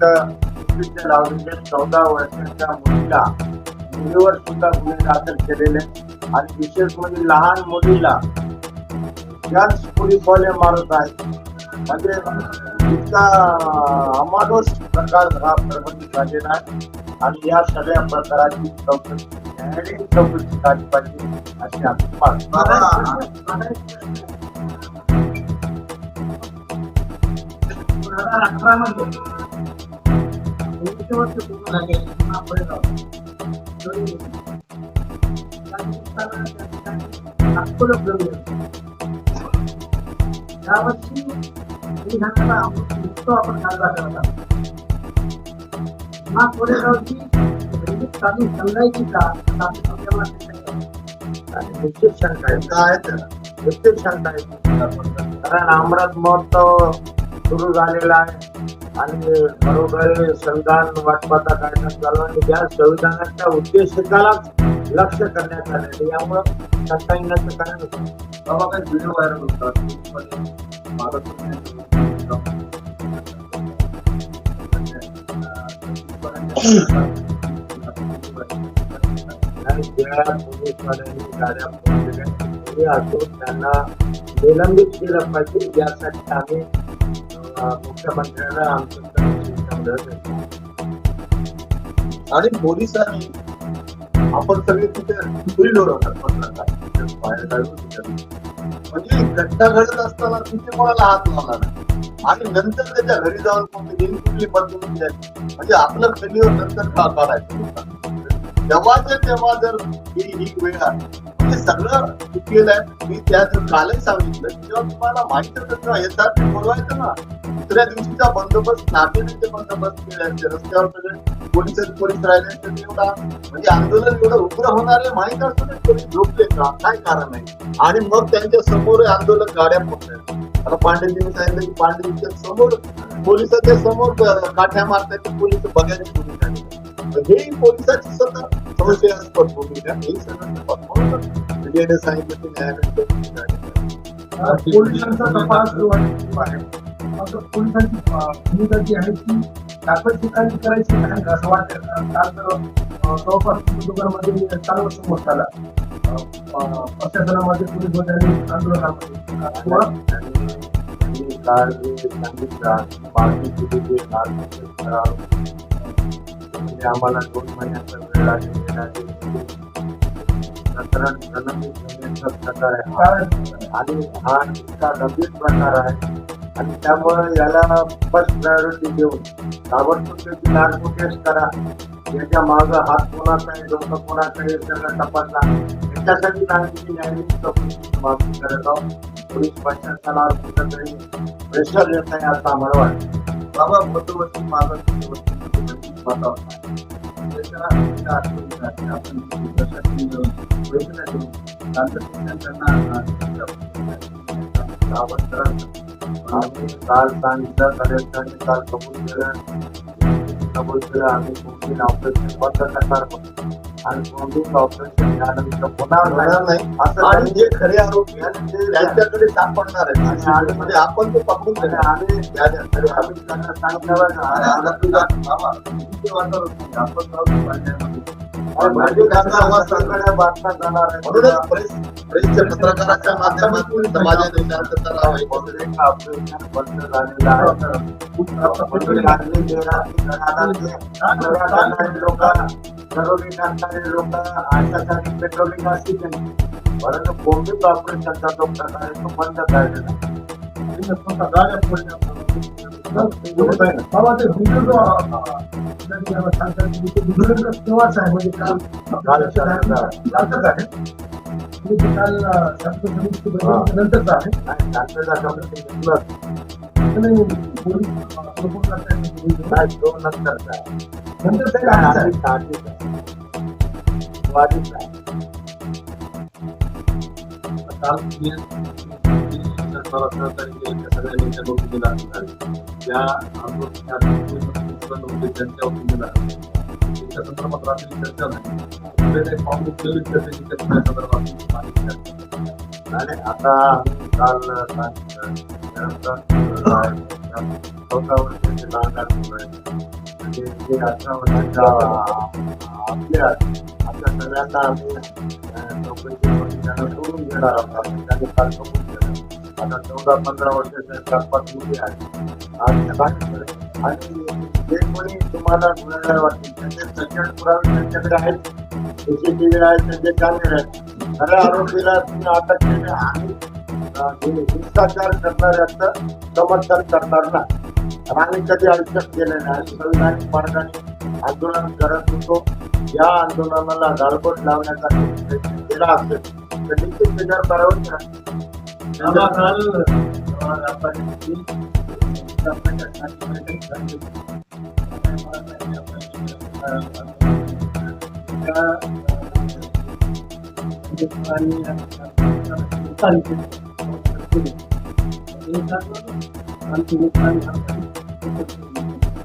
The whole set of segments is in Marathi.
तिथं मुलीच्या लावलेल्या चौदा वर्षाच्या मुलीला मुलीवर सुद्धा गुन्हे दाखल केलेले आणि विशेष म्हणजे लहान मुलीला याच पोलीसवाले मारत आहेत. म्हणजे इतका अमानुष प्रकार हा प्रगती झालेला आहे. आणि या सगळ्या प्रकाराची चौकशी न्यायालयीन चौकशी झाली पाहिजे अशी आम्ही मागणी अठरा मध्ये नागपूर यावर्षी संविधानाचा अमृत आपण साजरा करत आहोत पुन्हा कोरेगावची का आहे कारण अमृत महोत्सव सुरू झालेला आहे आणि बरोबर संविधान वाटपाचा कायदा चालू आहे. त्या संविधानाच्या उद्देशिकालाच लक्ष करण्यात आले. यामुळं शंका येण्याचं कारण होतं. बाबा काही व्हिडिओ व्हायरल होतात आणि ज्या पोलीसवाल्यांनी गाड्या असून त्यांना निलंबित केलं पाहिजे. यासाठी आम्ही मुख्यमंत्र्यांना आमचं संदेश देतो. आणि पोलिसांनी आपण सगळे तिथे पुरी डोरवतात बाहेर काढून म्हणजे घटना घडत असताना तिथे कोणाला हात लावला नाही. आणि नंतर त्याच्या घरी जाऊन कोणती नेमकी कुठली बदलून द्यायची म्हणजे आपलं खलीवर नंतर का काढायचं? तेव्हाच तेव्हा जर ही ही वेळ आहे हे सगळं चुकलेलं आहे. मी त्या जर कालच सांगितलं तेव्हा तुम्हाला माहिती होतं येतात ते बोलवायचं ना? दुसऱ्या दिवशीचा बंदोबस्त नातेवाईचे बंदोबस्त केल्याचे रस्त्यावर सगळे पोलीस पोलीस राहिले तर एवढा म्हणजे आंदोलन एवढं उग्र होणार आहे माहीत असून कोणी झोपले का? काय कारण आहे? आणि मग त्यांच्यासमोर आंदोलन गाड्या पोहोचल्या आता पांडेजींनी सांगितलं की पांडेजीच्या समोर पोलिसाच्या समोर काठ्या मारतात पोलीस बघायची हेही पोलिसाची सतत संशयास्पद भूमिका हे सगळं मीडियाने सांगितलं की न्यायालयीन चौकशी झाली. पोलिसांचा तपास जो आहे पोलिसांची भूमिका जी आहे ती दाखल ठिकाणी करायची नाही का असं वाटतं काल जवळपास दुकानामध्ये चालू समोर आला अं, प्रशासनामध्ये पोलीस बंधारे आंदोलनामध्ये किंवा काल जे सांगितलं मागणी बत्ती ठराव. म्हणजे आम्हाला दोन महिन्याचा वेळ लागेल प्रकरण प्रलंबित प्रकार आहे आणि हा इतका गंभीर प्रकार आहे. आणि त्यामुळे याला फर्स्ट प्रायोरिटी देऊन ताबडतोब त्याची नार्कोटेस करा. याच्या मागं हात कोणाचा आहे डोकं कोणाचा आहे सगळं तपासा. याच्यासाठी आम्ही न्यायालयीन मागणी करत आहोत. पोलीस प्रशासनावर कुठंतरी प्रेशर येत आहे असं आम्हाला वाटतं. बाबा बंदोबस्त मागत काल सांगितलं कलेक्टरने काल कबूल केलं कबूल केलं आम्ही कोणती ऑपरेशन बंद करणार म्हणून. आणि कोणतीच ऑपरेशन त्यानंतर पुन्हा होणार नाही. असं आणि जे खरे आरोपी आहेत. ते त्यांच्याकडे सापडणार आहेत. आणि आणि म्हणजे आपण ते पकडून आणि घेणार. आम्ही त्या- त्या- आम्ही त्यांना आणि नाही. आपण जाऊ म्हणजे पत्रकाराच्या माध्यमातून समाजाने शांत करावं हे बंद झालेलं आहे म्हणजे लोक दरोडे करणारे लोक आशासाठी पेट्रोलिंग असते त्यांची परंतु कोणतेच ऑपरेशनचा जो प्रकार आहे तो बंद झालेला आहे. बाबा आहे म्हणजे काल कालच आहे काल नंतरच आहे आणि नंतरचा आधीच आहे? सरकारला सहकार्य केलं त्या सगळ्या नेत्या त्या आंदोलनाच्या नोटीस त्यांच्या त्या संदर्भात रात्री चर्चा झाली फॉर्म केली चर्चेची त्या संदर्भात आणि आता काल चौदा वर्षाचे लहान म्हणजे जे अठरा वर्षाच्या आपल्या आता सगळ्यांना आम्ही चौकशी त्यांना सोडून घेणार आहोत. त्यांनी काल कबूल केलं आता चौदा पंधरा चार पाच मुली आहेत आज आणि जे कोणी तुम्हाला गुन्हेगार वाटतील त्यांचे सचन पुरावे त्यांच्याकडे आहेत सीसीटीव्ही आहेत त्यांचे कॅमेरे आहेत खऱ्या आरोपीला तुम्ही अटक केली आणि हिंसाचार करणाऱ्याचं समर्थन करणार नाही आणि आम्ही कधी आयुष्यात केले नाही संविधानिक मार्गाने आंदोलन करत होतो या आंदोलनाला गाळबोट लावण्याचा केला असेल तर निश्चित त्याच्यावर कारवाई करा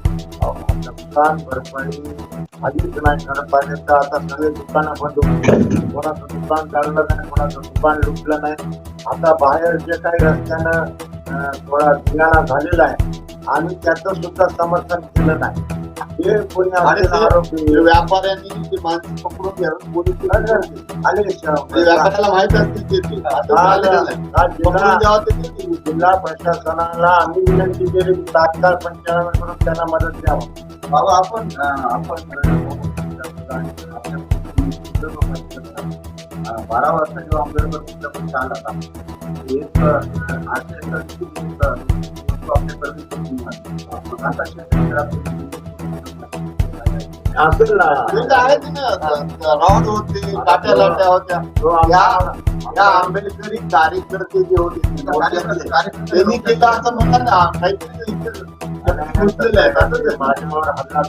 नुकसान भरपाई. आधीच नाही करत आता सगळे दुकानं बंद कोणाचं दुकान काढलं नाही कोणाचं दुकान लुटलं नाही आता बाहेर जे काही रस्त्यानं थोडा धिंगाणा झालेला आहे. आणि त्याचं सुद्धा समर्थन केलं नाही. हे कोणी असलेला आरोपी व्यापाऱ्यांनी ते माणसं पकडून घ्यावं पोलीस म्हणजे व्यापाऱ्याला माहीत असतील ते ते. असं काल- झालेलं नाही. काल पकडून जिल्हा प्रशासनाला आम्ही विनंती केली तात्काळ पंचनामे करून त्यांना मदत द्यावं. बाबा आपण आपण बारा वाजता जेव्हा आंबेडकर एक होतं, आपल्या प्रदेशात आता ना राऊंड होते काट्या लाट्या होत्या. तो या आंबेडकरी कार्यकर्ते जे होते त्यांनी केलं असं म्हणा ना काहीतरी असं. माझ्यावर हल्ला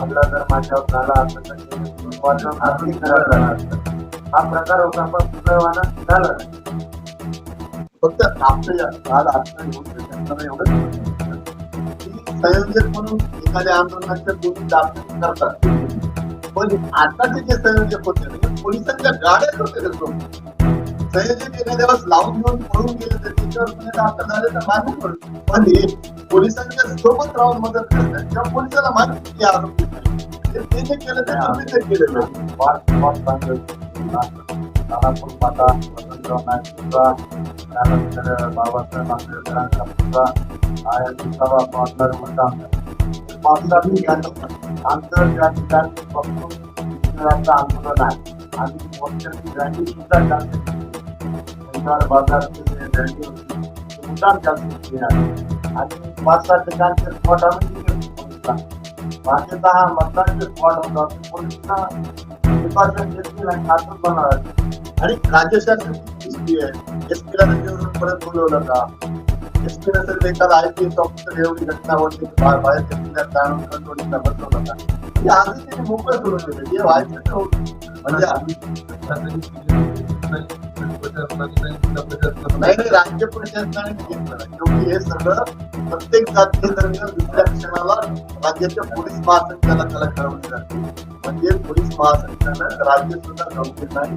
हल्ला जर माझ्यावर झाला असता तर ते वाचून आरती करायला झाला हा प्रकार होता पण सुदैवानं झाला फक्त आपलं काल आता येऊन एवढंच संयोजक म्हणून एखाद्या आंदोलनाच्या गोष्टी दाखल करतात. पण आताचे जे संयोजक होते म्हणजे पोलिसांच्या गाड्या करते संयोजक एखाद्या लावून घेऊन पळून गेले तर त्याच्यावर गुन्हे म्हणजे दाखल झाले तर मान्य करू पण हे पोलिसांच्या सोबत राहून मदत करतात. किंवा पोलिसाला माहिती आरोप ते केलं ते केलेलं आहे. माता वसंतराव त्यानंतर बाबासाहेब आंबेडकरांचा पुतळा आहे त्या ठिकाणी शिक्षणाचं आंदोलन आहे आणि मोर्चाची रॅली सुद्धा जास्त शनिवार बाजारची रॅली होती जास्त आणि पाच सात ठिकाणचे स्पॉट आम्ही दिले हा मतदानचे स्पॉट होता? पोलिसांना प्रिकॉशन घेतली नाही खातच बनवणार आणि राज्य शासनाची हिस्ट्री आहे. एस पीला त्याच्यावरून परत बोलवलं का? एस पी तर एखादा आय पी एस ऑफिसर एवढी घटना होती. बाहेर घेतलेल्या जाणून कंट्रोलिंगला बसवलं का? म्हणजे आजही त्यांनी मोकळं करून दिलं. जे व्हायचं म्हणजे होतं. नाही नाही राज्य प्रशासनाने घेतलं हे सगळं प्रत्येक जाती दुसऱ्या क्षणाला राज्याच्या पोलीस महासंचालकाला कळवले जाते म्हणजे पोलीस महासंचालक राज्य सुद्धा गंभीर नाही.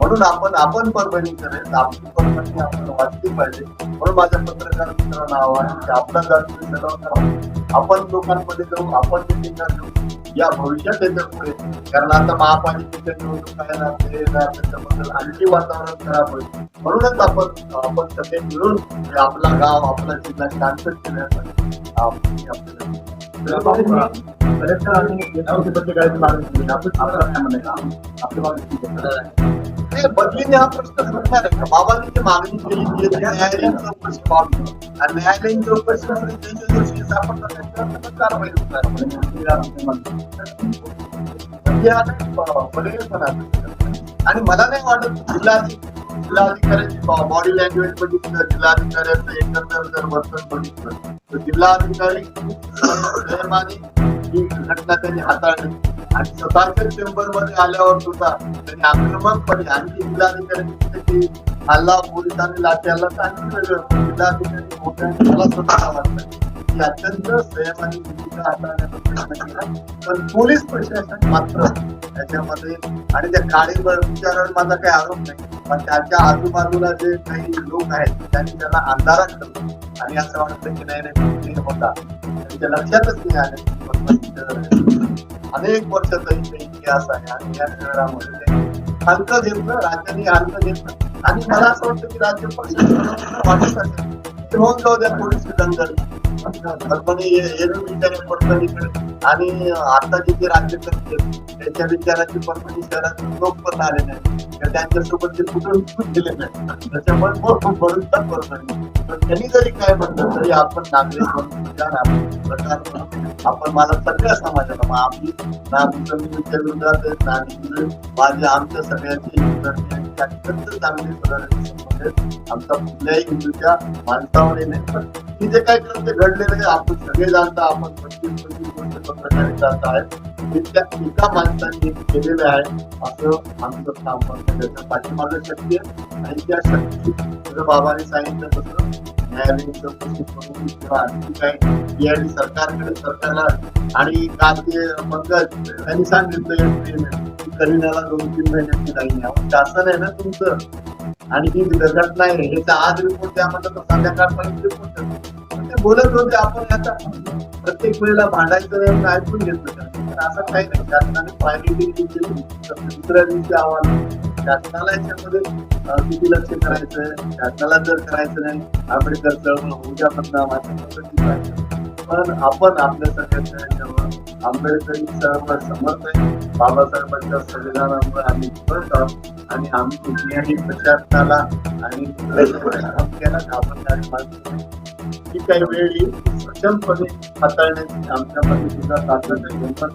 म्हणून आपण आपण परभणी करेल आपली परभणी आपण वाचली पाहिजे. म्हणून माझ्या पत्रकार मित्रांना आव्हान आहे की आपला जाती सराव आपण लोकांमध्ये जाऊ आपण मिटिंग घेऊ या भविष्यात येत्या पुढे. कारण आता महापालिकेच्या निवडणूक त्याच्याबद्दल आणखी वातावरण खराब होईल. म्हणूनच आपण आपण सगळे मिळून हे आपला गाव आपला जिल्हा शांत ठेवण्यासाठी आपण आपल्याला हे बदलीने हा प्रश्न सुटणार आहे. का बाबांनी जी मागणी केली की न्यायालयीन चौकशी व्हावी आणि न्यायालयीन चौकशी मध्ये दोषी सापडतात त्यांच्यावर कारवाई होणार म्हणजे हा म्हणजे नाही आणि मला नाही वाटत जिल्हा जिल्हाधिकाऱ्याची बॉडी लँग्वेज बघितलं जिल्हाधिकाऱ्याचं एकंदर जर वर्तन बघितलं. तर जिल्हाधिकारी प्रेमाने ही घटना त्यांनी हाताळली. आणि स्वतःच्या चेंबरमध्ये आल्यावर सुद्धा त्यांनी आक्रमकपणे आणखी जिल्हाधिकारी हल्ला पोलिसांनी लाठी हल्ला आणखी वेगळं जिल्हाधिकारी मोठ्या मला स्वतः वाटतं अत्यंत संयमाने भूमिका हाताळण्याचा प्रयत्न केला. पण पोलीस प्रशासन मात्र त्याच्यामध्ये आणि त्या काळी विचारावर माझा काही आरोप नाही. पण त्याच्या आजूबाजूला जे काही लोक आहेत त्यांनी त्याला अंधारात ठेवलं. आणि असं वाटतं की नाही नाही होता. त्यांच्या लक्षातच नाही आलं. की अनेक वर्षाचा इतिहास आहे आणि या शहरामध्ये ते हलकं घेतलं राज्याने हलकं घेतलं आणि मला असं वाटतं की राज्य प्रशासनाला वाटत असेल की होऊन जाऊ द्या पोलीस दंगल परभणी येणं परभणीकडे आणि आता जे ते राज्यकर्ते आहेत, त्यांच्या विचाराची परभणी म्हणजे शहरात लोक पण आले नाही त्यांच्यासोबत ते कुठून कुठून गेले नाही त्याच्यामुळे बरोबर परभणी तर त्यांनी जरी काय म्हटलं तरी आपण नागरिक म्हणून आपण प्रकार आपण मला सगळ्या समाजाला मग आम्ही ना जमिनीच्या विरोधात ना हिंदू आमच्या सगळ्यांची चांगली सुधारणा आमचा कुठल्याही हिंदूच्या माणसावर नाही. पण की जे काय ते घडलेलं आहे आपण सगळे जाणता आपण पंचवीस पंचवीस वर्ष पत्रकारित जात आहेत हे त्या एका माणसाने केलेलं आहे असं आमचं काम म्हणतं त्याच्या पाठीमागं शक्ती आहे. आणि त्या शक्ती बाबाने सांगितलं तसं न्यायालयीन सरकारकडे सरकारला आणि काल ते पंकज त्यांनी सांगितलं करीनाला दोन तीन महिन्याची नाही आहे शासन आहे ना तुमचं आणि ही घटना आहे ह्याचा आज रिपोर्ट द्या म्हणतात संध्याकाळपर्यंत रिपोर्ट ते बोलत होते आपण आता प्रत्येक वेळेला भांडायचं ऐकून घेतलं असं काही नाही शासनाने प्रायोरिटी दुसऱ्या दिवशी आव्हान शासनाला याच्यामध्ये किती लक्ष करायचं शासनाला जर करायचं नाही आंबेडकर चळवळ उद्या बदनाम अशा पण आपण आपल्या सगळ्यांच्या ह्याच्यावर आंबेडकरी चळवळ समर्थ आहे. बाबासाहेबांच्या संविधानामुळे आम्ही फरक आणि आम्ही कुठल्याही प्रशासनाला आणि घाबरणारी माणसं ही काही वेळ येईल सक्षमपणे हाताळण्याची आमच्यामध्ये सुद्धा ताकद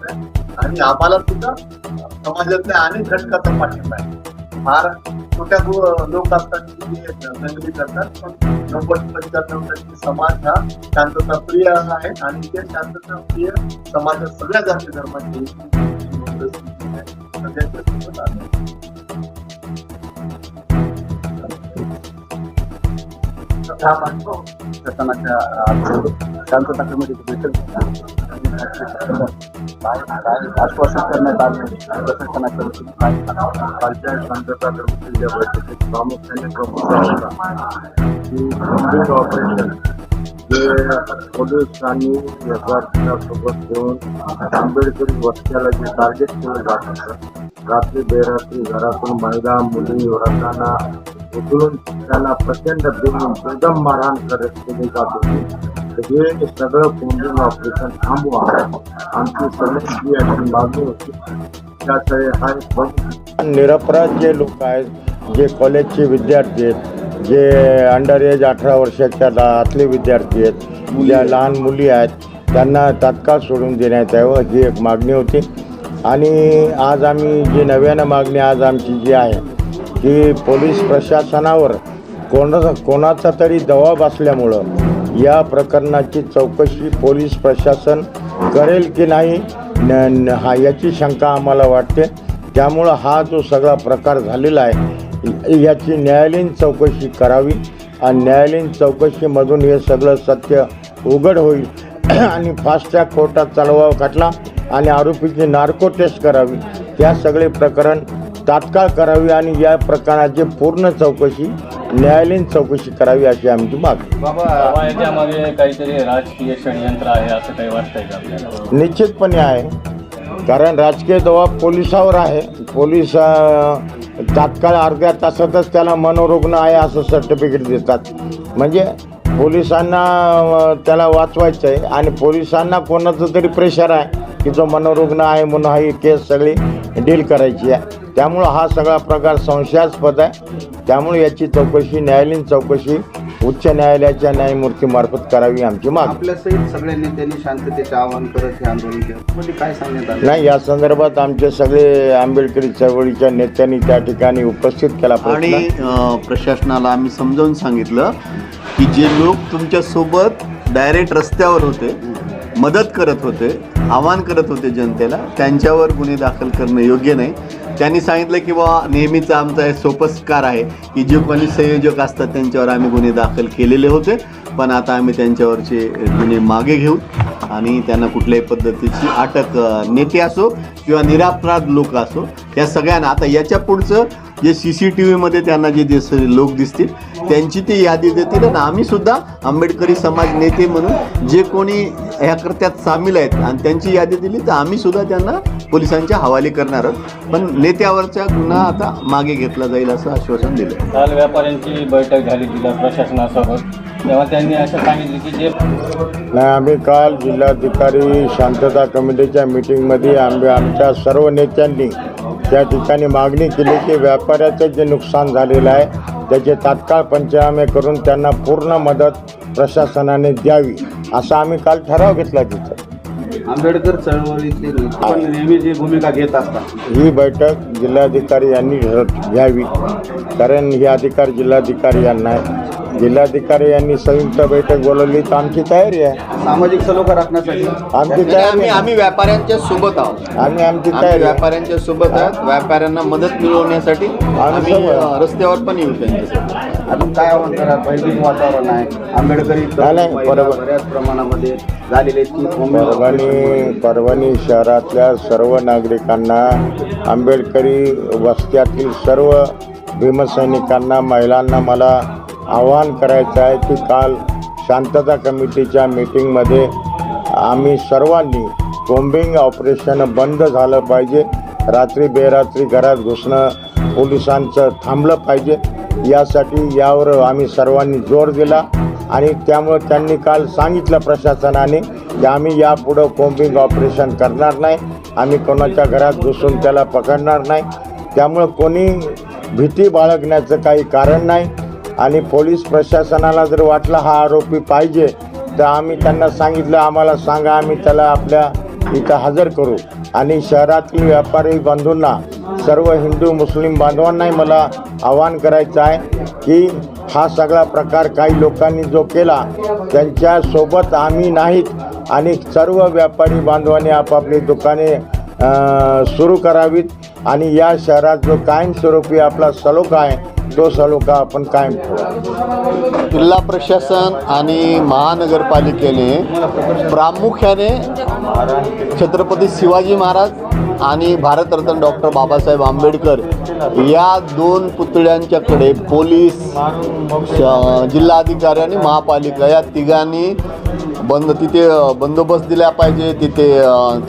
आहे. आणि आम्हाला सुद्धा समाजातल्या अनेक घटकाचा पाठिंबा आहे. फार छोट्या लोक असतात की ते करतात पण नव्वद पंच्याण्णव टक्के समाज हा शांतता प्रिय आहे आणि ते शांतता प्रिय समाजात सगळ्या जाती धर्माचे शांतता कमिटीची बैठक काय आश्वासन करण्यात आले. प्रशासनाकडून काय कालच्या शांतता बैठकीत प्रामुख्याने प्रमुख ऑपरेशन जे पोलिसांनी सोबत घेऊन आंबेडकरी वस्त्याला जे टार्गेट केलं जात होतं रात्री बेरात्री घरातून महिला मुली वृद्धांना उचलून त्यांना प्रचंड बेऊन बेदम मारहाण करत केली जात होती. हे सगळं बॉम्बिंग ऑपरेशन थांबवा. आमची सगळ्यांची अशी मागणी होती त्यासाठी हा निरपराध जे लोक आहेत जे कॉलेजचे विद्यार्थी आहेत जे अंडर एज अठरा वर्षाच्या आतले विद्यार्थी आहेत ज्या लहान मुली आहेत त्यांना तात्काळ सोडून देण्यात यावं ही एक मागणी होती. आणि आज आम्ही जी नव्यानं मागणी आज आमची जी आहे की पोलीस प्रशासनावर कोणा कोणाचा तरी दबाव असल्यामुळं या प्रकरणाची चौकशी पोलीस प्रशासन करेल की नाही न हा याची शंका आम्हाला वाटते. त्यामुळं हा जो सगळा प्रकार झालेला आहे याची न्यायालयीन चौकशी करावी आणि न्यायालयीन चौकशीमधून हे सगळं सत्य उघड होईल. आणि फास्ट ट्रॅक कोर्टात चालवावा खटला आणि आरोपीची नार्को टेस्ट करावी. त्या सगळे प्रकरण तात्काळ करावी आणि या प्रकरणाची पूर्ण चौकशी न्यायालयीन चौकशी करावी अशी आमची मागणी बाबा याच्यामागे काहीतरी राजकीय षडयंत्र आहे असं काही वाटतंय का आपल्याला? निश्चितपणे आहे. कारण राजकीय दबाव पोलिसावर आहे. पोलीस अं, तात्काळ अर्ध्या तासातच त्याला मनोरुग्ण आहे असं सर्टिफिकेट देतात. म्हणजे पोलिसांना अं, त्याला वाचवायचं आहे आणि पोलिसांना कोणाचं तरी प्रेशर आहे. की जो मनोरुग्ण आहे म्हणून हा ही केस सगळी डील करायची आहे. त्यामुळं हा सगळा प्रकार संशयास्पद आहे. त्यामुळे याची चौकशी न्यायालयीन चौकशी उच्च न्यायालयाच्या न्यायमूर्तीमार्फत करावी आमची मागणी. आपल्यासहित सगळ्या नेत्यांनी शांततेचे आवाहन करत हे आंदोलन केलं. म्हणजे काय सांगण्यात आलं? नाही या संदर्भात आमचे सगळे आंबेडकरी चळवळीच्या नेत्यांनी त्या ठिकाणी उपस्थित केला आणि अ, प्रशासनाला आम्ही समजावून सांगितलं की जे लोक तुमच्यासोबत डायरेक्ट रस्त्यावर होते मदत करत होते आवाहन करत होते जनतेला त्यांच्यावर गुन्हे दाखल करणं योग्य नाही. त्यांनी सांगितलं की बा नेहमीचा आमचा हे सोपस्कार आहे. की जे कोणी संयोजक असतात त्यांच्यावर आम्ही गुन्हे दाखल केलेले होते. पण आता आम्ही त्यांच्यावरचे गुन्हे मागे घेऊ. आणि त्यांना कुठल्याही पद्धतीची अटक नेते असो किंवा निरापराध लोक असो या सगळ्यांना आता याच्या पुढचं जे सी सी टी व्हीमध्ये त्यांना जे जे लोक दिसतील त्यांची ती यादी देतील. आणि आम्हीसुद्धा आंबेडकरी समाज नेते म्हणून जे कोणी ह्या कृत्यात सामील आहेत आणि त्यांची यादी दिली तर आम्हीसुद्धा त्यांना पोलिसांच्या हवाले करणार आहोत पण नेत्यावरचा गुन्हा आता मागे घेतला जाईल असं आश्वासन दिलं काल व्यापाऱ्यांची बैठक झाली जिल्हा प्रशासनासोबत. तेव्हा त्यांनी असं सांगितले की जे नाही आम्ही काल जिल्हाधिकारी शांतता कमिटीच्या मीटिंगमध्ये आम्ही आमच्या सर्व नेत्यांनी त्या ठिकाणी मागणी केली की व्यापाऱ्याचं जे नुकसान झालेलं आहे त्याचे तात्काळ पंचनामे करून त्यांना पूर्ण मदत प्रशासनाने द्यावी असा आम्ही काल ठराव घेतला तिथं. आंबेडकर चळवळीतले पण नेहमी जी भूमिका घेत असतात. ही बैठक जिल्हाधिकारी यांनी घ- घ्यावी. कारण हे अधिकार जिल्हाधिकारी यांना आहे. जिल्हाधिकारी यांनी संयुक्त बैठक बोलवली. तर आमची तयारी आहे. सामाजिक सलोखा राखण्यासाठी? आमची आणि तयारी आम्ही व्यापाऱ्यांच्या सोबत आहोत. आम्ही आमची आम्ही तयारी आहे. व्यापाऱ्यांच्या सोबत आहोत. व्यापाऱ्यांना मदत मिळवण्यासाठी आम्ही अ, रस्त्यावर पण येऊ त्यांच्यासाठी अजून काय आव्हान करा भयभीत वातावरण आहे. आंबेडकरी नाही, नाही, महिला बरोबर. बऱ्याच प्रमाणामध्ये झालेले परभणी परभणी शहरातल्या सर्व नागरिकांना आंबेडकरी वस्त्यातील सर्व भीमसैनिकांना महिलांना मला आवाहन करायचं आहे की काल शांतता कमिटीच्या मीटिंगमध्ये आम्ही सर्वांनी कोम्बिंग ऑपरेशन बंद झालं पाहिजे. रात्री बेरात्री घरात घुसणं पोलिसांचं थांबलं पाहिजे. यासाठी यावर आम्ही सर्वांनी जोर दिला आणि त्यामुळे त्यांनी काल सांगितलं प्रशासनाने की आम्ही यापुढं कोम्बिंग ऑपरेशन करणार नाही. आम्ही कोणाच्या घरात घुसून त्याला पकडणार नाही. त्यामुळं कोणी भीती बाळगण्याचं काही कारण नाही. आणि पोलीस प्रशासनाला जर वाटला हा आरोपी पाहिजे तर आम्ही त्यांना सांगितलं आम्हाला सांगा आम्ही त्याला आपल्या इथं हजर करू. आणि शहरातील व्यापारी बंधूंना सर्व हिंदू मुस्लिम बांधवांनाही मला आवाहन करायचं आहे की हा सगळा प्रकार काही लोकांनी जो केला त्यांच्यासोबत आम्ही नाहीत आणि सर्व व्यापारी बांधवांनी आपापली दुकाने सुरू करावीत. आणि या शहरात जो कायमस्वरूपी आपला सलोखा आहे तो सलोखा आपण कायम ठेवा? जिल्हा प्रशासन आणि महानगरपालिकेने प्रामुख्याने छत्रपती शिवाजी महाराज आणि भारतरत्न डॉक्टर बाबासाहेब आंबेडकर या दोन पुतळ्यांच्याकडे पोलीस जिल्हाधिकारी आणि महापालिका या तिघांनी बंद तिथे बंदोबस्त दिला पाहिजे. तिथे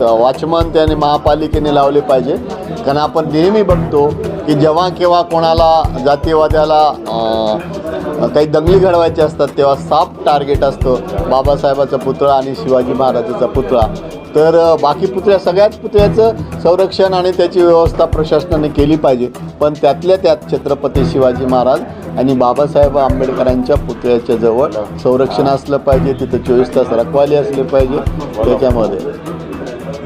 वॉचमन त्याने महापालिकेने लावले पाहिजे. कारण आपण नेहमी बघतो की जेव्हा केव्हा कोणाला जातीयवाद्याला काही दंगली घडवायचे असतात तेव्हा साफ टार्गेट असतो. बाबासाहेबाचा पुतळा आणि शिवाजी महाराजाचा पुतळा. तर बाकी पुतळ्या सगळ्याच पुतळ्याचं संरक्षण आणि त्याची व्यवस्था प्रशासनाने केली पाहिजे. पण त्यातल्या त्यात छत्रपती शिवाजी महाराज आणि बाबासाहेब आंबेडकरांच्या पुतळ्याच्या जवळ संरक्षण असलं पाहिजे तिथं चोवीस तास रखवाली असले पाहिजे. त्याच्यामध्ये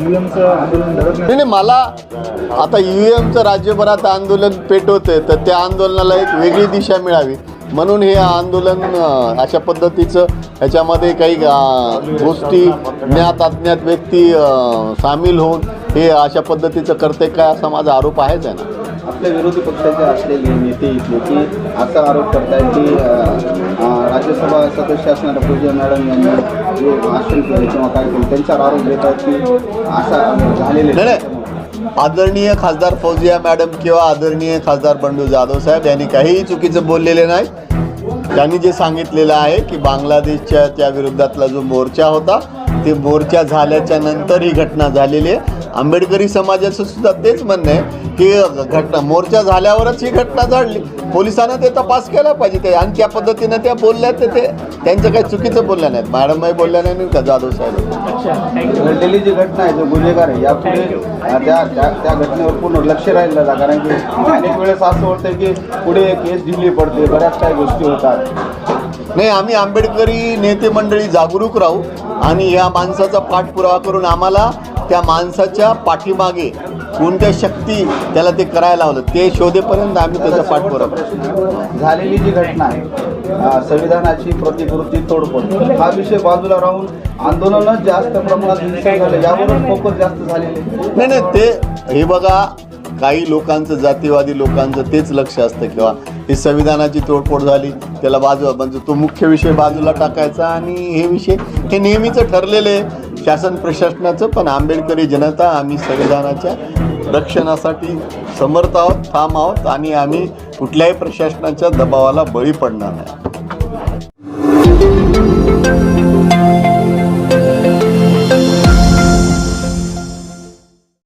नाही. नाही, मला आता यू राज्यभरात आंदोलन पेटवते तर त्या आंदोलनाला एक वेगळी दिशा मिळावी. म्हणून हे आंदोलन अशा पद्धतीचं ह्याच्यामध्ये काही गोष्टी ज्ञात अज्ञात व्यक्ती सामील होऊन हे अशा पद्धतीचं करते काय असा माझा आरोप आहेच आहे ना. आपल्या विरोधी पक्षाचे असलेले नेते इथले की असा आरोप करतायत की राज्यसभा सदस्य असणाऱ्या पूजा मॅडम यांनी जे भाषण केले किंवा काय केलं त्यांच्यावर आरोप देत आहेत की असा झालेले आदरणीय खासदार फौजिया मॅडम किंवा आदरणीय खासदार बंडू जाधव साहेब यांनी काहीही चुकीचं बोललेले नाही. त्यांनी जे सांगितलेलं आहे की बांगलादेशच्या त्या विरोधातला जो मोर्चा होता ते मोर्चा झाल्याच्यानंतर ही घटना झालेली आहे. आंबेडकरी समाजाचं सुद्धा तेच म्हणणं आहे. की घटना मोर्चा झाल्यावरच ही घटना घडली. पोलिसांना ते तपास केला पाहिजे. ते आणि त्या पद्धतीनं त्या बोलल्या तर ते त्यांचं काही चुकीचं बोलल्या नाहीत. मॅडमही बोलल्या नाही का जाधव साहेब घडलेली जी घटना आहे जो गुन्हेगार आहे यापुढे त्या त्या त्या घटनेवर पूर्ण लक्ष राहिलं जातं कारण की अनेक वेळेस असं होतं की पुढे केस ढिली पडते बऱ्याच काही गोष्टी होतात. नाही आम्ही आंबेडकरी नेते मंडळी जागरूक राहू आणि या माणसाचा पाठपुरावा करून आम्हाला त्या माणसाच्या पाठीमागे कोणत्या शक्ती त्याला ते करायला लावलं ते शोधेपर्यंत आम्ही त्याचा पाठपुरावा. झालेली जी घटना आहे संविधानाची प्रतिकृती तोडफोड हा विषय बाजूला राहून आंदोलनच जास्त प्रमाणात यावरच फोकस जास्त झालेले नाही नाही ते हे बघा काही लोकांचं जातीवादी लोकांचं तेच लक्ष असतं किंवा ही संविधानाची तोडफोड झाली. त्याला बाजू म्हणजे तो मुख्य विषय बाजूला टाकायचा आणि हे विषय हे नेहमीचं ठरलेले शासन प्रशासनाचं पण आंबेडकरी जनता आम्ही संविधानाच्या रक्षणासाठी समर्थ आहोत ठाम आहोत आणि आम्ही कुठल्याही प्रशासनाच्या दबावाला बळी पडणार नाही.